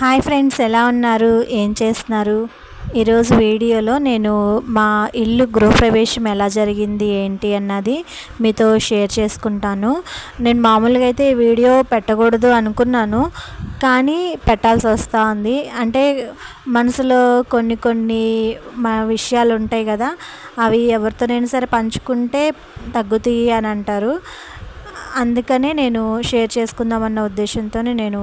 Hi friends ఎలా ఉన్నారు? ఏం చేస్తున్నారు? ఈరోజు వీడియోలో నేను మా ఇల్లు గృహప్రవేశం ఎలా జరిగింది ఏంటి అన్నది మీతో షేర్ చేసుకుంటాను. నేను మామూలుగా అయితే ఈ వీడియో పెట్టకూడదు అనుకున్నాను కానీ పెట్టాల్సి వస్తూ ఉంది అంటే మనసులో కొన్ని కొన్ని మా విషయాలు ఉంటాయి కదా అవి ఎవరితోనైనా సరే పంచుకుంటే తగ్గుతాయి అని అంటారు. అందుకనే నేను షేర్ చేసుకుందామన్న ఉద్దేశంతోనే నేను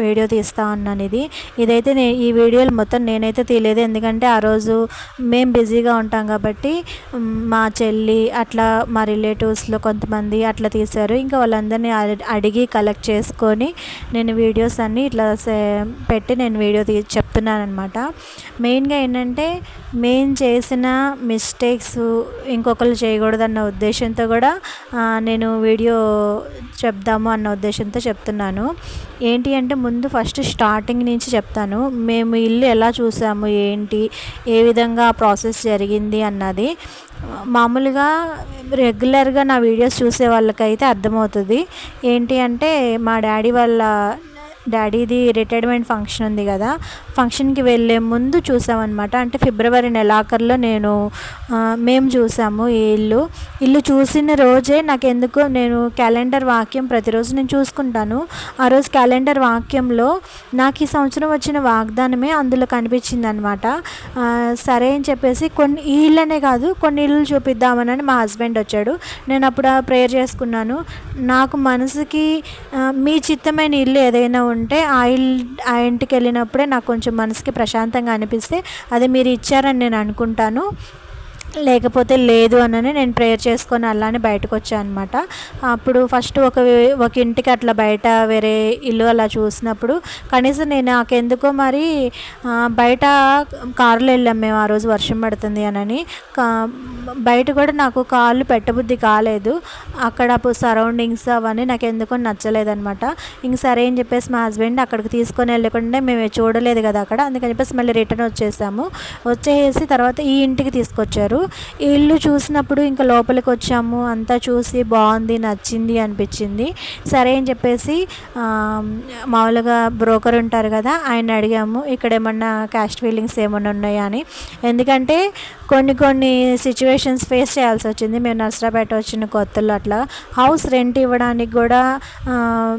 వీడియో తీస్తా అన్నాను ఇది. ఇదైతే నే ఈ వీడియోలు మొత్తం నేనైతే తీయలేదు. ఎందుకంటే ఆ రోజు మేము బిజీగా ఉంటాం కాబట్టి మా చెల్లి అట్లా మా రిలేటివ్స్లో కొంతమంది అట్లా తీశారు. ఇంకా వాళ్ళందరినీ అడిగి కలెక్ట్ చేసుకొని నేను వీడియోస్ అన్నీ ఇట్లా పెట్టి నేను వీడియో తీ చెప్తున్నానమాట మెయిన్గా ఏంటంటే మేము చేసిన మిస్టేక్స్ ఇంకొకరు చేయకూడదన్న ఉద్దేశంతో కూడా నేను వీడియో చెప్దాము అన్న ఉద్దేశంతో చెప్తున్నాను. ఏంటి అంటే ముందు ఫస్ట్ స్టార్టింగ్ నుంచి చెప్తాను. మేము ఇల్లు ఎలా చూసాము ఏంటి ఏ విధంగా ప్రాసెస్ జరిగింది అన్నది. మామూలుగా రెగ్యులర్గా నా వీడియోస్ చూసే వాళ్ళకైతే అర్థమవుతుంది. ఏంటి అంటే మా డాడీ వాళ్ళ డాడీది రిటైర్మెంట్ ఫంక్షన్ ఉంది కదా ఫంక్షన్కి వెళ్ళే ముందు చూసామన్నమాట. అంటే ఫిబ్రవరి నెలాఖరులో నేను మేము చూసాము ఈ ఇల్లు. ఇల్లు చూసిన రోజే నాకు ఎందుకో నేను క్యాలెండర్ వాక్యం ప్రతిరోజు నేను చూసుకుంటాను. ఆ రోజు క్యాలెండర్ వాక్యంలో నాకు ఈ సంవత్సరం వచ్చిన వాగ్దానమే అందులో కనిపించింది అనమాట సరే అని చెప్పేసి కొన్ని ఈ ఇళ్ళనే కాదు కొన్ని ఇల్లు చూపిద్దామని మా హస్బెండ్ వచ్చాడు. నేను అప్పుడు ప్రేయర్ చేసుకున్నాను. నాకు మనసుకి మీ చిత్తమైన ఇల్లు ఏదైనా ఉంటే ఆయిల్ ఆ ఇంటికి వెళ్ళినప్పుడే నాకు కొంచెం మనసుకి ప్రశాంతంగా అనిపిస్తే అది మీరు ఇచ్చారని నేను అనుకుంటాను. లేకపోతే లేదు అని నేను ప్రేయర్ చేసుకొని అలానే బయటకు వచ్చాను అనమాట అప్పుడు ఫస్ట్ ఒక ఒక ఇంటికి అట్లా బయట వేరే ఇల్లు అలా చూసినప్పుడు కనీసం నేను నాకెందుకో మరి బయట కారులో వెళ్ళాం మేము ఆ రోజు వర్షం పడుతుంది అని బయట కూడా నాకు కాళ్ళు పెట్టబుద్ధి కాలేదు. అక్కడ సరౌండింగ్స్ అవన్నీ నాకు ఎందుకో నచ్చలేదనమాట. ఇంక సరే అని చెప్పేసి మా హస్బెండ్ అక్కడికి తీసుకొని వెళ్ళకుండా మేము చూడలేదు కదా అక్కడ. అందుకని చెప్పేసి మళ్ళీ రిటర్న్ వచ్చేసాము. వచ్చేసి తర్వాత ఈ ఇంటికి తీసుకొచ్చారు. ఇల్లు చూసినప్పుడు ఇంకా లోపలికి వచ్చాము అంతా చూసి బాగుంది నచ్చింది అనిపించింది. సరే అని చెప్పేసి మామూలుగా బ్రోకర్ ఉంటారు కదా ఆయన అడిగాము ఇక్కడ ఏమన్నా క్యాస్ట్ ఫీలింగ్స్ ఏమన్నా ఉన్నాయా అని. ఎందుకంటే కొన్ని కొన్ని సిచ్యువేషన్స్ ఫేస్ చేయాల్సి వచ్చింది. మేము నర్సరాపేట వచ్చిన కొత్తలో అట్లా. హౌస్ రెంట్ ఇవ్వడానికి కూడా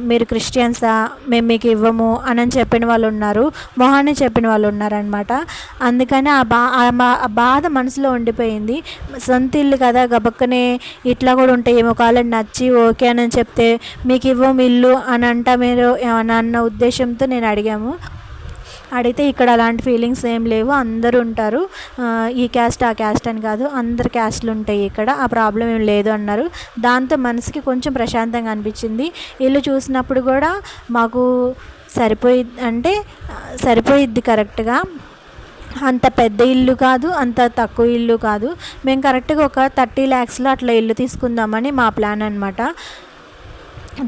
మీరు క్రిస్టియన్సా మేము మీకు ఇవ్వము అని చెప్పిన వాళ్ళు ఉన్నారు మొహాన్ని చెప్పిన వాళ్ళు ఉన్నారనమాట అందుకని ఆ బా ఆ బాధ మనసులో అయిపోయింది. సొంత ఇల్లు కదా గబక్కనే ఇట్లా కూడా ఉంటాయి ఏమో నచ్చి ఓకే అని చెప్తే మీకు ఇవ్వము ఇల్లు అని అంట మీరు అన్న ఉద్దేశంతో నేను అడిగాము. అడిగితే ఇక్కడ అలాంటి ఫీలింగ్స్ ఏం లేవు. అందరూ ఉంటారు. ఈ క్యాస్ట్ ఆ క్యాస్ట్ అని కాదు. అందరు క్యాస్ట్లు ఉంటాయి ఇక్కడ. ఆ ప్రాబ్లం ఏం లేదు అన్నారు. దాంతో మనసుకి కొంచెం ప్రశాంతంగా అనిపించింది. ఇల్లు చూసినప్పుడు కూడా మాకు సరిపోయి అంటే సరిపోయిద్ది కరెక్ట్గా. అంత పెద్ద ఇల్లు కాదు అంత తక్కువ ఇల్లు కాదు. మేము కరెక్ట్గా ఒక థర్టీ ల్యాక్స్లో అట్లా ఇల్లు తీసుకుందామని మా ప్లాన్ అనమాట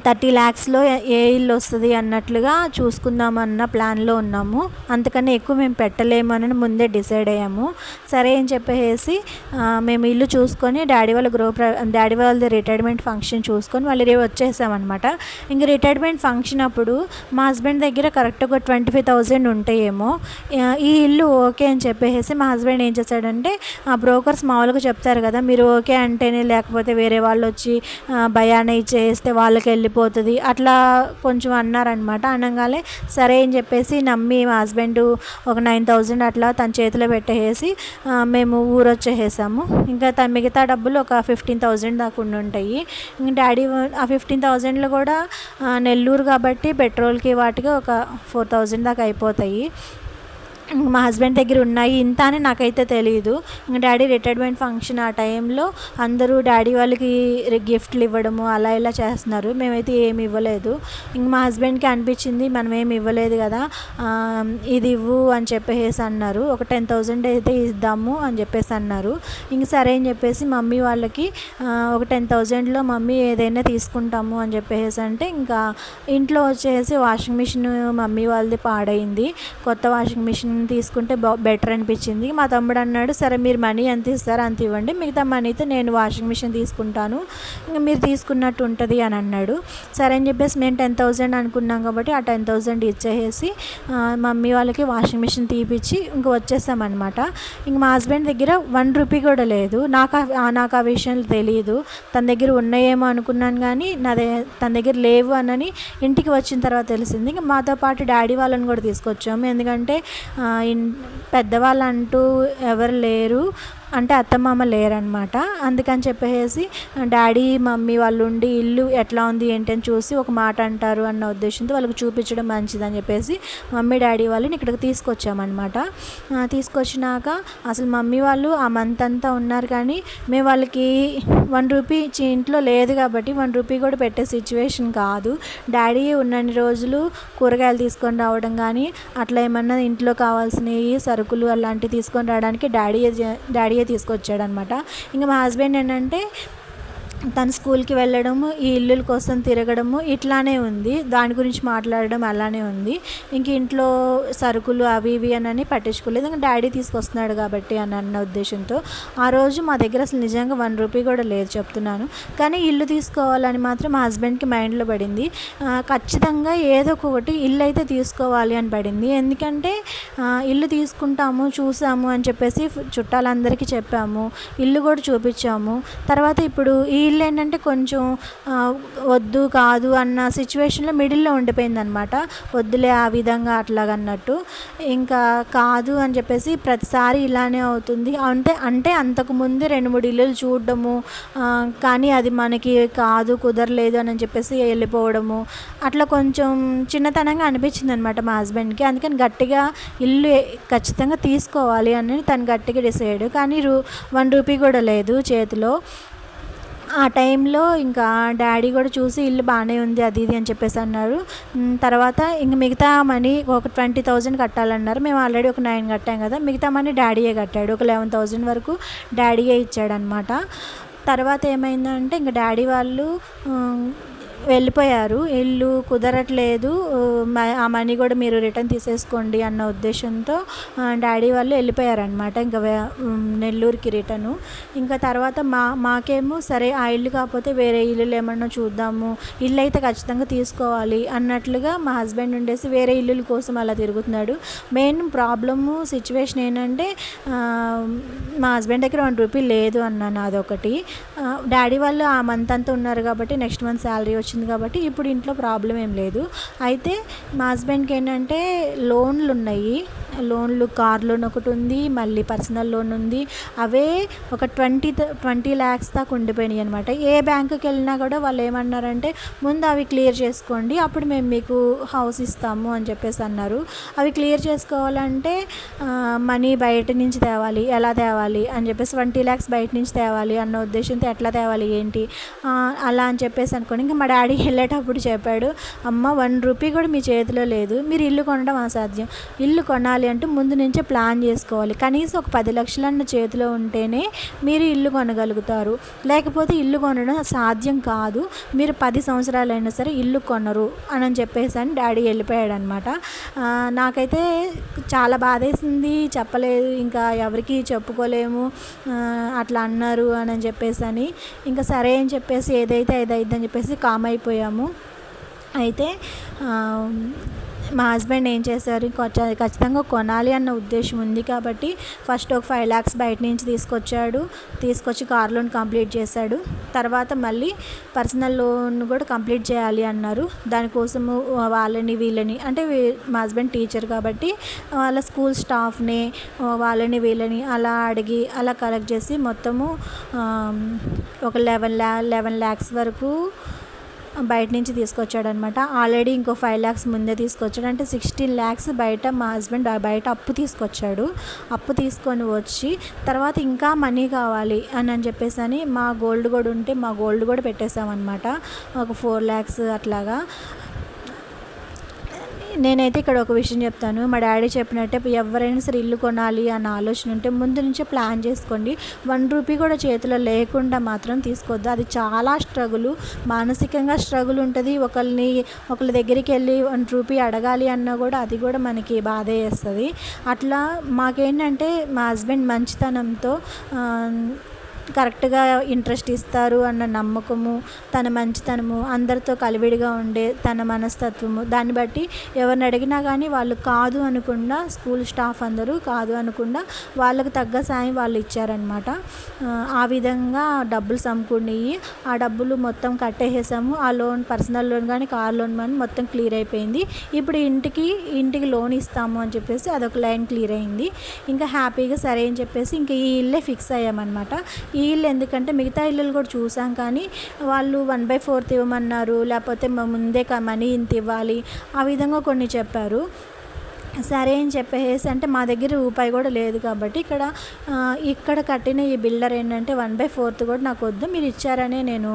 థర్టీ ల్యాక్స్లో ఏ ఇల్లు వస్తుంది అన్నట్లుగా చూసుకుందామన్న ప్లాన్లో ఉన్నాము. అంతకన్నా ఎక్కువ మేము పెట్టలేము ముందే డిసైడ్ అయ్యాము. సరే అని చెప్పేసి మేము ఇల్లు చూసుకొని డాడీ వాళ్ళ గృహ డాడీ వాళ్ళది రిటైర్మెంట్ ఫంక్షన్ చూసుకొని వాళ్ళు రేపు వచ్చేసామన్నమాట. ఇంక రిటైర్మెంట్ ఫంక్షన్ అప్పుడు మా హస్బెండ్ దగ్గర కరెక్ట్గా ట్వంటీ ఫైవ్ థౌజండ్ ఉంటాయేమో ఈ ఇల్లు ఓకే అని చెప్పేసి మా హస్బెండ్ ఏం చేశాడంటే ఆ బ్రోకర్స్ మామూలుగా చెప్తారు కదా మీరు ఓకే అంటేనే లేకపోతే వేరే వాళ్ళు వచ్చి భయాన్ని చేస్తే వాళ్ళకి వెళ్ళిపోతుంది. అట్లా కొంచెం అన్నారనమాట అనగానే సరే అని చెప్పేసి నమ్మి మా హస్బెండ్ ఒక నైన్ థౌజండ్ అట్లా తన చేతిలో పెట్టేసి మేము ఊరొచ్చేసాము ఇంకా తన మిగతా డబ్బులు ఒక ఫిఫ్టీన్ థౌజండ్ దాకా ఉండి ఉంటాయి. ఇంకా డాడీ ఆ ఫిఫ్టీన్ థౌజండ్లో కూడా నెల్లూరు కాబట్టి పెట్రోల్కి వాటికి ఒక ఫోర్ థౌజండ్ దాకా అయిపోతాయి. మా హస్బెండ్ దగ్గర ఉన్నాయి. ఇంత అని నాకైతే తెలియదు డాడీ రిటైర్మెంట్ ఫంక్షన్ ఆ టైంలో అందరూ డాడీ వాళ్ళకి గిఫ్ట్లు ఇవ్వడము అలా ఇలా చేస్తున్నారు. మేమైతే ఏమి ఇవ్వలేదు. ఇంక మా హస్బెండ్కి అనిపించింది మనం ఏమి ఇవ్వలేదు కదా ఇది ఇవ్వు అని చెప్పేసి అన్నారు. ఒక టెన్ థౌజండ్ అయితే ఇద్దాము అని చెప్పేసి అన్నారు. ఇంక సరే అని చెప్పేసి మమ్మీ వాళ్ళకి ఒక టెన్ థౌజండ్లో మమ్మీ ఏదైనా తీసుకుంటాము అని చెప్పేసి అంటే ఇంకా ఇంట్లో వచ్చేసి వాషింగ్ మిషన్ మమ్మీ వాళ్ళది పాడైంది. కొత్త వాషింగ్ మిషన్ తీసుకుంటే బెటర్ అనిపించింది. మా తమ్ముడు అన్నాడు సరే మీరు మనీ ఎంత ఇస్తారో అంత ఇవ్వండి. మిగతా మనీతో నేను వాషింగ్ మిషన్ తీసుకుంటాను. ఇంకా మీరు తీసుకున్నట్టు ఉంటుంది అని అన్నాడు. సరే అని చెప్పేసి మేము టెన్ థౌజండ్ అనుకున్నాం కాబట్టి ఆ టెన్ థౌజండ్ ఇచ్చేసి మమ్మీ వాళ్ళకి వాషింగ్ మిషన్ తీపిచ్చి ఇంక వచ్చేసామన్నమాట. ఇంక మా హస్బెండ్ దగ్గర వన్ రూపీ కూడా లేదు. నాకు నాకు ఆ విషయాలు తెలియదు తన దగ్గర ఉన్నాయేమో అనుకున్నాను కానీ నా తన దగ్గర లేవు అనని ఇంటికి వచ్చిన తర్వాత తెలిసింది. ఇంకా మాతో పాటు డాడీ వాళ్ళని కూడా తీసుకొచ్చాము. ఎందుకంటే పెద్దవాళ్ళు అంటూ ఎవరు లేరు. అంటే అత్తమామ లేరనమాట అందుకని చెప్పేసి డాడీ మమ్మీ వాళ్ళు ఉండి ఇల్లు ఎట్లా ఉంది ఏంటి అని చూసి ఒక మాట అంటారు అన్న ఉద్దేశంతో వాళ్ళకి చూపించడం మంచిదని చెప్పేసి మమ్మీ డాడీ వాళ్ళని ఇక్కడికి తీసుకొచ్చామన్నమాట. తీసుకొచ్చినాక అసలు మమ్మీ వాళ్ళు ఆ మంత్ అంతా ఉన్నారు కానీ మేము వాళ్ళకి వన్ రూపీ ఇంట్లో లేదు కాబట్టి వన్ రూపీ కూడా పెట్టే సిచ్యువేషన్ కాదు. డాడీ ఉన్నన్ని రోజులు కూరగాయలు తీసుకొని రావడం కానీ అట్లా ఏమన్నా ఇంట్లో కావాల్సినవి సరుకులు అలాంటివి తీసుకొని రావడానికి డాడీ డాడీ తీసుకొచ్చాడనమాట. ఇంకా మా హస్బెండ్ ఏంటంటే తను స్కూల్కి వెళ్ళడము ఈ ఇల్లుల కోసం తిరగడము ఇట్లానే ఉంది. దాని గురించి మాట్లాడడం అలానే ఉంది. ఇంక ఇంట్లో సరుకులు అవి ఇవి అని పట్టించుకోలేదు. ఇంకా డాడీ తీసుకొస్తున్నాడు కాబట్టి అని అన్న ఉద్దేశంతో ఆ రోజు మా దగ్గర అసలు నిజంగా వన్ రూపీ కూడా లేదు చెప్తున్నాను. కానీ ఇల్లు తీసుకోవాలని మాత్రం మా హస్బెండ్కి మైండ్లో పడింది. ఖచ్చితంగా ఏదో ఒకటి ఇల్లు అయితే తీసుకోవాలి అని పడింది. ఎందుకంటే ఇల్లు తీసుకుంటాము చూసాము అని చెప్పేసి చుట్టాలందరికీ చెప్పాము. ఇల్లు కూడా చూపించాము. తర్వాత ఇప్పుడు ఈ వీళ్ళు ఏంటంటే కొంచెం వద్దు కాదు అన్న సిచ్యువేషన్లో మిడిల్లో ఉండిపోయిందనమాట వద్దులే ఆ విధంగా అట్లాగన్నట్టు. ఇంకా కాదు అని చెప్పేసి ప్రతిసారి ఇలానే అవుతుంది. అంటే అంటే అంతకుముందు రెండు మూడు ఇల్లులు చూడడము కానీ అది మనకి కాదు కుదరలేదు అని చెప్పేసి వెళ్ళిపోవడము. అట్లా కొంచెం చిన్నతనంగా అనిపించింది అనమాట మా హస్బెండ్కి. అందుకని గట్టిగా ఇల్లు ఖచ్చితంగా తీసుకోవాలి అని తను గట్టిగా డిసైడ్. కానీ రూ వన్ రూపీ కూడా లేదు చేతిలో. ఆ టైంలో ఇంకా డాడీ కూడా చూసి ఇల్లు బాగానే ఉంది అది ఇది అని చెప్పేసి అన్నారు. తర్వాత ఇంక మిగతా మనీ ఒక ట్వంటీ థౌజండ్ కట్టాలన్నారు. మేము ఆల్రెడీ ఒక నైన్ కట్టాం కదా మిగతా మనీ డాడీయే కట్టాడు. ఒక లెవెన్ థౌజండ్ వరకు డాడీయే ఇచ్చాడనమాట తర్వాత ఏమైందంటే ఇంకా డాడీ వాళ్ళు వెళ్ళిపోయారు. ఇల్లు కుదరట్లేదు. ఆ మనీ కూడా మీరు రిటర్న్ తీసేసుకోండి అన్న ఉద్దేశంతో డాడీ వాళ్ళు వెళ్ళిపోయారనమాట ఇంకా నెల్లూరుకి రిటర్ను. ఇంకా తర్వాత మా మాకేమో సరే ఆ ఇల్లు కాకపోతే వేరే ఇల్లులు ఏమన్నా చూద్దాము ఇల్లు అయితే ఖచ్చితంగా తీసుకోవాలి అన్నట్లుగా మా హస్బెండ్ ఉండేసి వేరే ఇల్లుల కోసం అలా తిరుగుతున్నాడు. మెయిన్ ప్రాబ్లము సిచ్యువేషన్ ఏంటంటే మా హస్బెండ్ దగ్గర వన్ రూపీ లేదు అన్నాను అదొకటి. డాడీ వాళ్ళు ఆ మంత్ అంతా ఉన్నారు కాబట్టి నెక్స్ట్ మంత్ శాలరీ వచ్చింది కాబట్టి ఇప్పుడు ఇంట్లో ప్రాబ్లం ఏం లేదు. అయితే మా హస్బెండ్కి ఏంటంటే లోన్లు ఉన్నాయి లోన్లు కార్ లోన్ ఒకటి ఉంది మళ్ళీ పర్సనల్ లోన్ ఉంది. అవే ఒక ట్వంటీ ట్వంటీ ల్యాక్స్ దాకా ఉండిపోయినాయి అనమాట ఏ బ్యాంకుకి వెళ్ళినా కూడా వాళ్ళు ఏమన్నారంటే ముందు అవి క్లియర్ చేసుకోండి అప్పుడు మేము మీకు హౌస్ ఇస్తాము అని చెప్పేసి అన్నారు. అవి క్లియర్ చేసుకోవాలంటే మనీ బయట నుంచి తేవాలి ఎలా తేవాలి అని చెప్పేసి ట్వంటీ ల్యాక్స్ బయట నుంచి తేవాలి అన్న ఉద్దేశంతో ఎట్లా తేవాలి ఏంటి? అలా అని చెప్పేసి అనుకోండి ఇంకా మా డాడీ వెళ్ళేటప్పుడు చెప్పాడు అమ్మ వన్ రూపీ కూడా మీ చేతిలో లేదు మీరు ఇల్లు కొనడం అసాధ్యం. ఇల్లు కొనాలి కొనాలి అంటే ముందు నుంచే ప్లాన్ చేసుకోవాలి. కనీసం ఒక పది లక్షలన్న చేతిలో ఉంటేనే మీరు ఇల్లు కొనగలుగుతారు. లేకపోతే ఇల్లు కొనడం సాధ్యం కాదు. మీరు పది సంవత్సరాలైనా సరే ఇల్లు కొనరు అని చెప్పేసి అని డాడీ వెళ్ళిపోయాడు అనమాట నాకైతే చాలా బాధేసింది. చెప్పలేదు. ఇంకా ఎవరికి చెప్పుకోలేము. అట్లా అన్నారు అని చెప్పేసి అని. ఇంకా సరే అని చెప్పేసి ఏదైతే ఏదైతే అని చెప్పేసి కామ్ అయిపోయాము. అయితే మా హస్బెండ్ ఏం చేశారు కొంచెం ఖచ్చితంగా కొనాలి అన్న ఉద్దేశం ఉంది కాబట్టి ఫస్ట్ ఒక ఫైవ్ ల్యాక్స్ బయట నుంచి తీసుకొచ్చాడు. తీసుకొచ్చి కార్ లోన్ కంప్లీట్ చేశాడు. తర్వాత మళ్ళీ పర్సనల్ లోన్ కూడా కంప్లీట్ చేయాలి అన్నారు. దానికోసము వాళ్ళని వీళ్ళని అంటే మా హస్బెండ్ టీచర్ కాబట్టి వాళ్ళ స్కూల్ స్టాఫ్ని వాళ్ళని వీళ్ళని అలా అడిగి అలా కలెక్ట్ చేసి మొత్తము ఒక లెవెన్ ల్యా లెవెన్ ల్యాక్స్ వరకు బయట నుంచి తీసుకొచ్చాడు అనమాట ఆల్రెడీ ఇంకో ఫైవ్ ల్యాక్స్ ముందే తీసుకొచ్చాడు. అంటే సిక్స్టీన్ ల్యాక్స్ బయట మా హస్బెండ్ బయట అప్పు తీసుకొచ్చాడు. అప్పు తీసుకొని వచ్చి తర్వాత ఇంకా మనీ కావాలి అని అని చెప్పేసి అని మా గోల్డ్ కూడా ఉంటే మా గోల్డ్ కూడా పెట్టేసామన్నమాట ఒక ఫోర్ ల్యాక్స్ అట్లాగా. నేనైతే ఇక్కడ ఒక విషయం చెప్తాను. మా డాడీ చెప్పినట్టే ఎవరైనా సరే ఇల్లు కొనాలి అన్న ఆలోచన ఉంటే ముందు నుంచే ప్లాన్ చేసుకోండి. వన్ రూపీ కూడా చేతిలో లేకుండా మాత్రం తీసుకోవద్దు. అది చాలా స్ట్రగుల్. మానసికంగా స్ట్రగుల్ ఉంటుంది. ఒకరిని ఒకళ్ళ దగ్గరికి వెళ్ళి వన్ రూపీ అడగాలి అన్నా కూడా అది కూడా మనకి బాధ వేస్తుంది. అట్లా మాకేంటంటే మా హస్బెండ్ మంచితనంతో కరెక్ట్గా ఇంట్రెస్ట్ ఇస్తారు అన్న నమ్మకము తన మంచితనము అందరితో కలివిడిగా ఉండే తన మనస్తత్వము. దాన్ని బట్టి ఎవరిని అడిగినా కానీ వాళ్ళు కాదు అనకుండా స్కూల్ స్టాఫ్ అందరూ కాదు అనకుండా వాళ్ళకు తగ్గ సాయం వాళ్ళు ఇచ్చారనమాట ఆ విధంగా డబ్బులు సమకూడినాయి ఆ డబ్బులు మొత్తం కట్టేసాము ఆ లోన్ పర్సనల్ లోన్ కానీ కార్ లోన్ కానీ మొత్తం క్లియర్ అయిపోయింది. ఇప్పుడు ఇంటికి ఇంటికి లోన్ ఇస్తాము అని చెప్పేసి అదొక లైన్ క్లియర్ అయింది. ఇంకా హ్యాపీగా సరే అని చెప్పేసి ఇంకా ఈ ఇల్లే ఫిక్స్ అయ్యామన్నమాట. ఈ ఇల్లు ఎందుకంటే మిగతా ఇల్లులు కూడా చూసాం కానీ వాళ్ళు వన్ బై ఫోర్త్ ఇవ్వమన్నారు లేకపోతే ముందే మనీ ఇంత ఇవ్వాలి. ఆ విధంగా కొన్ని చెప్పారు. సరే అని చెప్పేసి అంటే మా దగ్గర రూపాయి కూడా లేదు కాబట్టి ఇక్కడ ఇక్కడ కట్టిన ఈ బిల్డర్ ఏంటంటే వన్ బై ఫోర్త్ కూడా నాకు వద్దు మీరు ఇచ్చారనే నేను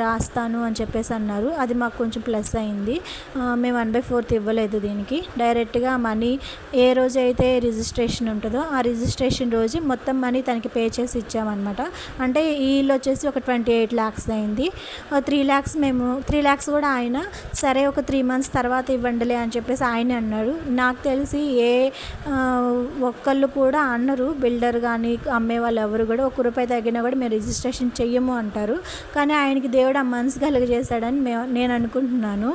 రాస్తాను అని చెప్పేసి అన్నారు. అది మాకు కొంచెం ప్లస్ అయింది. మేము వన్ బై ఫోర్త్ ఇవ్వలేదు దీనికి. డైరెక్ట్గా మనీ ఏ రోజు అయితే రిజిస్ట్రేషన్ ఉంటుందో ఆ రిజిస్ట్రేషన్ రోజు మొత్తం మనీ తనకి పే చేసి ఇచ్చామన్నమాట. అంటే వీళ్ళు వచ్చేసి ఒక ట్వంటీ ఎయిట్ ల్యాక్స్ అయింది. త్రీ ల్యాక్స్ మేము త్రీ ల్యాక్స్ కూడా ఆయన సరే ఒక త్రీ మంత్స్ తర్వాత ఇవ్వండిలే అని చెప్పేసి ఆయన అన్నాడు నాకు నాకు తెలిసి ఏ ఒక్కళ్ళు కూడా అన్నారు బిల్డర్ కానీ అమ్మే వాళ్ళు ఎవరు కూడా ఒక్క రూపాయి తగ్గినా కూడా మేము రిజిస్ట్రేషన్ చెయ్యము అంటారు. కానీ ఆయనకి దేవుడు ఆ మనసు కలుగజేశాడని మేము నేను అనుకుంటున్నాను.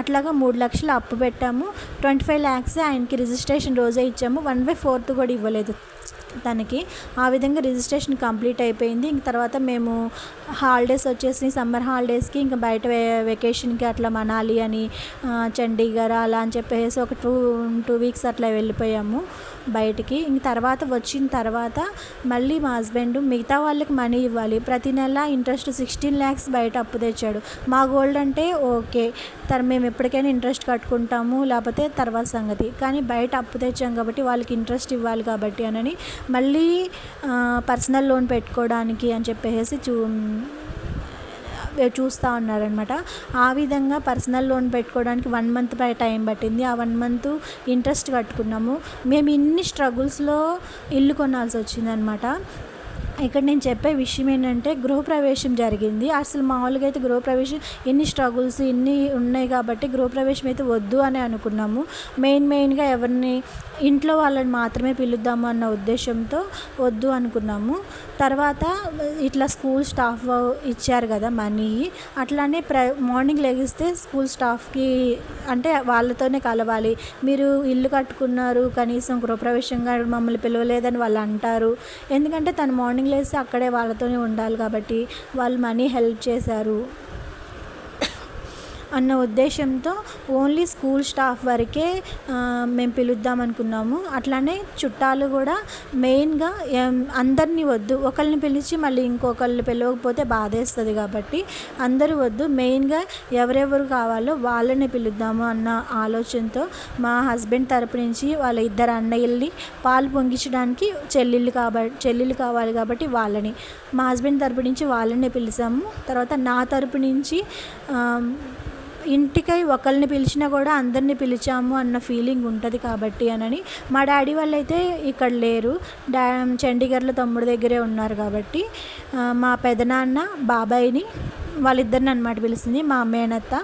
అట్లాగా మూడు లక్షలు అప్పు పెట్టాము. ట్వంటీ ఫైవ్ ల్యాక్స్ ఆయనకి రిజిస్ట్రేషన్ రోజే ఇచ్చాము. వన్ బై ఫోర్త్ కూడా ఇవ్వలేదు. తనకి ఆ విధంగా రిజిస్ట్రేషన్ కంప్లీట్ అయిపోయింది. ఇంక తర్వాత మేము హాలిడేస్ వచ్చేసి సమ్మర్ హాలిడేస్కి ఇంకా బయట వెకేషన్కి అట్లా మనాలి అని చండీగఢ్ అలా అని చెప్పేసి ఒక టూ టూ వీక్స్ అట్లా వెళ్ళిపోయాము బయటికి. ఇంక తర్వాత వచ్చిన తర్వాత మళ్ళీ మా హస్బెండ్ మిగతా వాళ్ళకి మనీ ఇవ్వాలి. ప్రతి నెల ఇంట్రెస్ట్ సిక్స్టీన్ ల్యాక్స్ బయట అప్పు తెచ్చాడు. మా గోల్డ్ అంటే ఓకే. తర్ మేము ఎప్పటికైనా ఇంట్రెస్ట్ కట్టుకుంటాము లేకపోతే తర్వాత సంగతి. కానీ బయట అప్పు తెచ్చాం కాబట్టి వాళ్ళకి ఇంట్రెస్ట్ ఇవ్వాలి కాబట్టి అని మళ్ళీ పర్సనల్ లోన్ పెట్టుకోవడానికి అని చెప్పేసి చూ చూస్తూ ఉన్నారనమాట ఆ విధంగా పర్సనల్ లోన్ పెట్టుకోవడానికి వన్ మంత్ పై టైం పట్టింది. ఆ వన్ మంత్ ఇంట్రెస్ట్ కట్టుకున్నాము. మేము ఇన్ని స్ట్రగుల్స్లో ఇల్లు కొనాల్సి వచ్చిందనమాట ఇక్కడ నేను చెప్పే విషయం ఏంటంటే గృహప్రవేశం జరిగింది. అసలు మామూలుగా అయితే గృహప్రవేశం ఎన్ని స్ట్రగుల్స్ ఇన్ని ఉన్నాయి కాబట్టి గృహప్రవేశం అయితే వద్దు అని అనుకున్నాము. మెయిన్ మెయిన్గా ఎవరిని ఇంట్లో వాళ్ళని మాత్రమే పిలుద్దాము అన్న ఉద్దేశంతో వద్దు అనుకున్నాము. తర్వాత ఇట్లా స్కూల్ స్టాఫ్ ఇచ్చారు కదా మనీ. అట్లానే ప్ర మార్నింగ్ లెగిస్తే స్కూల్ స్టాఫ్కి అంటే వాళ్ళతోనే కలవాలి. మీరు ఇల్లు కట్టుకున్నారు కనీసం గృహప్రవేశంగా మమ్మల్ని పిలవలేదని వాళ్ళు అంటారు. ఎందుకంటే తను మార్నింగ్ లేస్తే అక్కడే వాళ్ళతోనే ఉండాలి కాబట్టి వాళ్ళు మనీ హెల్ప్ చేశారు. అన్న ఉద్దేశంతో ఓన్లీ స్కూల్ స్టాఫ్ వరకే మేము పిలుద్దాం అనుకున్నాము అట్లానే చుట్టాలు కూడా మెయిన్గా అందరినీ వద్దు. ఒకరిని పిలిచి మళ్ళీ ఇంకొకరిని పిలవకపోతే బాధేస్తుంది కాబట్టి అందరూ వద్దు. మెయిన్గా ఎవరెవరు కావాలో వాళ్ళని పిలుద్దాము అన్న ఆలోచనతో మా హస్బెండ్ తరపు నుంచి వాళ్ళ ఇద్దరు అన్నయ్యల్ని పాలు పొంగించడానికి చెల్లెళ్ళు కాబట్టి చెల్లెళ్ళు కావాలి కాబట్టి వాళ్ళని. మా హస్బెండ్ తరపు నుంచి వాళ్ళని పిలిచాము తర్వాత నా తరపు నుంచి ఇంటికై ఒకరిని పిలిచినా కూడా అందరిని పిలిచాము అన్న ఫీలింగ్ ఉంటుంది కాబట్టి అనని. మా డాడీ వాళ్ళు అయితే ఇక్కడ లేరు. డా చండీగఢ్లో తమ్ముడు దగ్గరే ఉన్నారు కాబట్టి మా పెదనాన్న బాబాయిని వాళ్ళిద్దరిని అనమాట పిలిచింది మా మేనత్త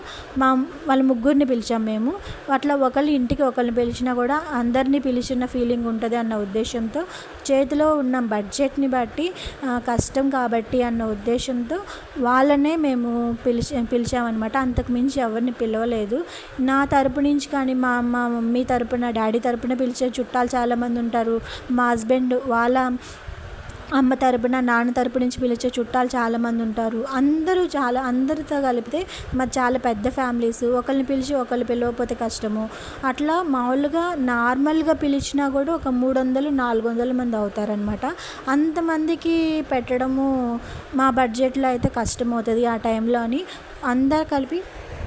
మా వాళ్ళ ముగ్గురిని పిలిచాం మేము. అట్లా ఒకళ్ళు ఇంటికి ఒకరిని పిలిచినా కూడా అందరినీ పిలిచిన ఫీలింగ్ ఉంటుంది అన్న ఉద్దేశంతో చేతిలో ఉన్న బడ్జెట్ని బట్టి కష్టం కాబట్టి అన్న ఉద్దేశంతో వాళ్ళనే మేము పిలిచి పిలిచామన్నమాట. అంతకు మించి ఎవరిని పిలవలేదు. నా తరపు నుంచి కానీ మా మా మమ్మీ తరపున డాడీ తరపున పిలిచే చుట్టాలు చాలామంది ఉంటారు. మా హస్బెండ్ వాళ్ళ అమ్మ తరపున నాన్న తరపు నుంచి పిలిచే చుట్టాలు చాలామంది ఉంటారు. అందరూ చాలా అందరితో కలిపితే మాది చాలా పెద్ద ఫ్యామిలీస్. ఒకరిని పిలిచి ఒకరిని పిలవకపోతే కష్టము. అట్లా మామూలుగా నార్మల్గా పిలిచినా కూడా ఒక మూడు వందలు నాలుగు వందల మంది అవుతారనమాట అంతమందికి పెట్టడము మా బడ్జెట్లో అయితే కష్టం అవుతుంది ఆ టైంలో అని అందరు కలిపి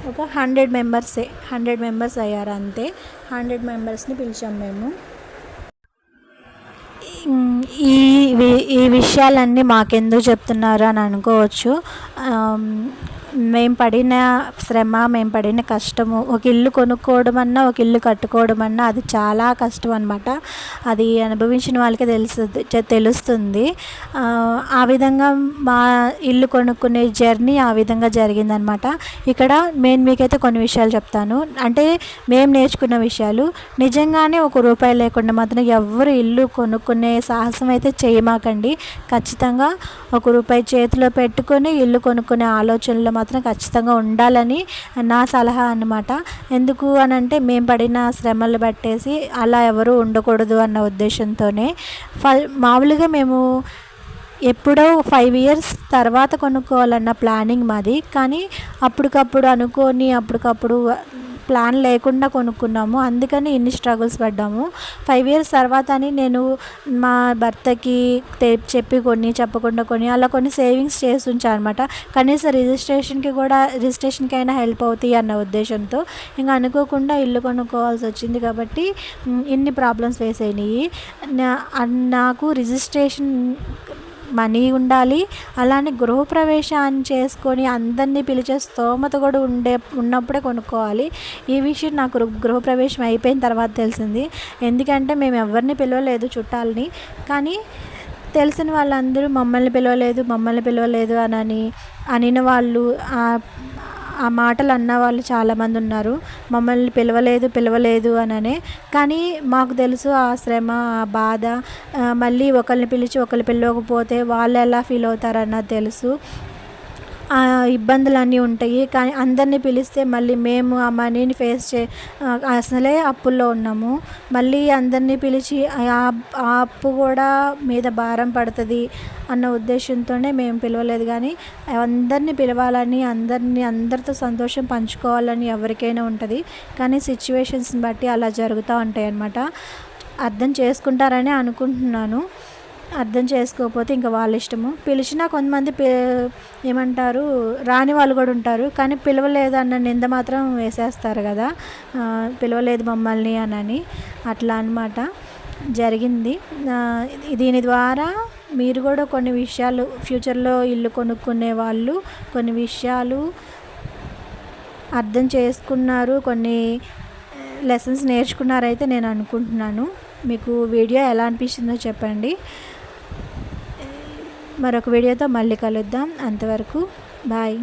ఒక హండ్రెడ్ మెంబర్సే హండ్రెడ్ మెంబర్స్ అయ్యారు అంతే. హండ్రెడ్ మెంబర్స్ని పిలిచాం మేము. ఈ వి- ఈ విషయాలన్నీ మాకెందుకు చెప్తున్నారు అని అనుకోవచ్చు. మేము పడిన శ్రమ మేము పడిన కష్టము ఒక ఇల్లు కొనుక్కోవడం అన్నా ఒక ఇల్లు కట్టుకోవడం అన్నా అది చాలా కష్టం అనమాట అది అనుభవించిన వాళ్ళకి తెలుస్తుంది తెలుస్తుంది. ఆ విధంగా మా ఇల్లు కొనుక్కునే జర్నీ ఆ విధంగా జరిగిందనమాట ఇక్కడ నేను మీకైతే కొన్ని విషయాలు చెప్తాను. అంటే మేము నేర్చుకున్న విషయాలు నిజంగానే ఒక రూపాయి లేకుండా మాత్రం ఎవరు ఇల్లు కొనుక్కునే సాహసం అయితే చేయమాకండి. ఖచ్చితంగా ఒక రూపాయి చేతిలో పెట్టుకొని ఇల్లు కొనుక్కునే ఆలోచనలు మాత్రం ఖచ్చితంగా ఉండాలని నా సలహా అనమాట ఎందుకు అని అంటే మేము పడిన శ్రమలు పట్టేసి అలా ఎవరు ఉండకూడదు అన్న ఉద్దేశంతోనే. ఫ మామూలుగా మేము ఎప్పుడో ఫైవ్ ఇయర్స్ తర్వాత కొనుక్కోవాలన్న ప్లానింగ్ మాది. కానీ అప్పటికప్పుడు అనుకొని అప్పటికప్పుడు ప్లాన్ లేకుండా కొనుక్కున్నాము. అందుకని ఇన్ని స్ట్రగుల్స్ పడ్డాము. ఫైవ్ ఇయర్స్ తర్వాత అని నేను మా భర్తకి చెప్పి కొన్ని చెప్పకుండా కొన్ని అలా కొన్ని సేవింగ్స్ చేసి ఉంచాను అనమాట కనీసం రిజిస్ట్రేషన్కి కూడా రిజిస్ట్రేషన్కి అయినా హెల్ప్ అవుతాయి అన్న ఉద్దేశంతో. ఇంకా అనుకోకుండా ఇల్లు కొనుక్కోవాల్సి వచ్చింది కాబట్టి ఇన్ని ప్రాబ్లమ్స్ ఫేస్ అయినాయి. నాకు రిజిస్ట్రేషన్ మనీ ఉండాలి. అలానే గృహప్రవేశాన్ని చేసుకొని అందరినీ పిలిచే స్తోమత కూడా ఉండే ఉన్నప్పుడే కొనుక్కోవాలి. ఈ విషయం నాకు గృహప్రవేశం అయిపోయిన తర్వాత తెలిసింది. ఎందుకంటే మేము ఎవరిని పిలవలేదు చుట్టాలని. కానీ తెలిసిన వాళ్ళందరూ మమ్మల్ని పిలవలేదు మమ్మల్ని పిలవలేదు అని అనిన వాళ్ళు ఆ మాటలు అన్న వాళ్ళు చాలామంది ఉన్నారు. మమ్మల్ని పిలవలేదు పిలవలేదు అననే. కానీ మాకు తెలుసు ఆ శ్రమ ఆ బాధ మళ్ళీ ఒకరిని పిలిచి ఒకరు పిలవకపోతే వాళ్ళు ఎలా ఫీల్ అవుతారన్నది తెలుసు. ఇబ్బందులన్నీ ఉంటాయి. కానీ అందరినీ పిలిస్తే మళ్ళీ మేము ఆ మనీని ఫేస్ చే అసలే అప్పుల్లో ఉన్నాము. మళ్ళీ అందరినీ పిలిచి ఆ అప్పు కూడా మీద భారం పడుతుంది అన్న ఉద్దేశంతోనే మేము పిలవలేదు. కానీ అందరినీ పిలవాలని అందరినీ అందరితో సంతోషం పంచుకోవాలని ఎవరికైనా ఉంటుంది. కానీ సిచ్యువేషన్స్ని బట్టి అలా జరుగుతూ ఉంటాయి అన్నమాట అర్థం చేసుకుంటారని అనుకుంటున్నాను. అర్థం చేసుకోకపోతే ఇంకా వాళ్ళ ఇష్టము. పిలిచినా కొంతమంది ఏమంటారు రాని వాళ్ళు కూడా ఉంటారు. కానీ పిలవలేదు అన్న నింద మాత్రం వేసేస్తారు కదా. పిలవలేదు మమ్మల్ని అని అట్లా అనమాట జరిగింది. దీని ద్వారా మీరు కూడా కొన్ని విషయాలు ఫ్యూచర్లో ఇల్లు కొనుక్కునే వాళ్ళు కొన్ని విషయాలు అర్థం చేసుకున్నారు. కొన్ని లెసన్స్ నేర్చుకున్నారైతే నేను అనుకుంటున్నాను. మీకు వీడియో ఎలా అనిపించిందో చెప్పండి. మరొక వీడియోతో మళ్ళీ కలుద్దాం. అంతవరకు బాయ్.